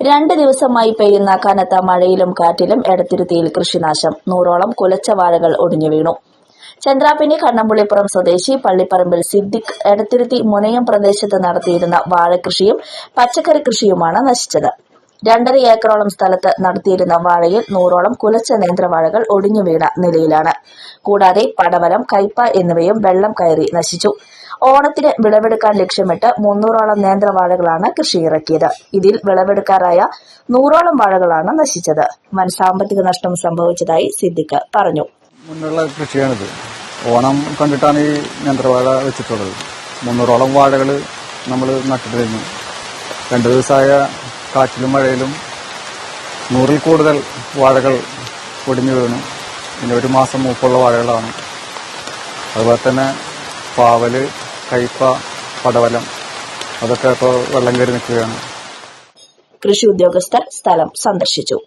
രണ്ട് ദിവസമായി പെയ്യുന്ന കനത്ത മഴയിലും കാറ്റിലും എടത്തിരുത്തിയിൽ കൃഷിനാശം. നൂറോളം കുലച്ച വാഴകൾ ഒടിഞ്ഞു വീണു. ചന്ദ്രാപിനി കണ്ണമ്പുള്ളിപ്പുറം സ്വദേശി പള്ളിപ്പറമ്പിൽ സിദ്ദിഖ് എടത്തിരുത്തി മുനയം പ്രദേശത്ത് നടത്തിയിരുന്ന വാഴകൃഷിയും പച്ചക്കറി കൃഷിയുമാണ് നശിച്ചത്. രണ്ടര ഏക്കറോളം സ്ഥലത്ത് നടത്തിയിരുന്ന വാഴയിൽ നൂറോളം കുലച്ച നേന്ത്രവാഴകൾ ഒടിഞ്ഞു വീണ നിലയിലാണ്. കൂടാതെ പടവലം കയ്പ എന്നിവയും വെള്ളം കയറി നശിച്ചു. ഓണത്തിന് വിളവെടുക്കാൻ ലക്ഷ്യമിട്ട് മുന്നൂറോളം നേന്ത്രവാഴകളാണ് കൃഷിയിറക്കിയത്. ഇതിൽ വിളവെടുക്കാറായ നൂറോളം വാഴകളാണ് നശിച്ചത്. വൻ സാമ്പത്തിക നഷ്ടം സംഭവിച്ചതായി സിദ്ദിഖ് പറഞ്ഞു. മുന്നുള്ള കൃഷിയാണിത്. ഓണം കണ്ടിട്ടാണ് ഈ നേന്ത്രവാഴ വെച്ചിട്ടുള്ളത്. മുന്നൂറോളം വാഴകൾ നമ്മൾ നട്ടിട്ടിരുന്നു രണ്ട് ദിവസമായ കാറ്റിലും മഴയിലും നൂറിൽ കൂടുതൽ വാഴകൾ ഒടിഞ്ഞു വീണു. പിന്നെ ഒരു മാസം മൂപ്പുള്ള വാഴകളാണ്. അതുപോലെ തന്നെ പാവൽ കയ്പ പടവലം അതൊക്കെ ഇപ്പോൾ വെള്ളം കയറി നിൽക്കുകയാണ്. കൃഷി ഉദ്യോഗസ്ഥർ സ്ഥലം സന്ദർശിച്ചു.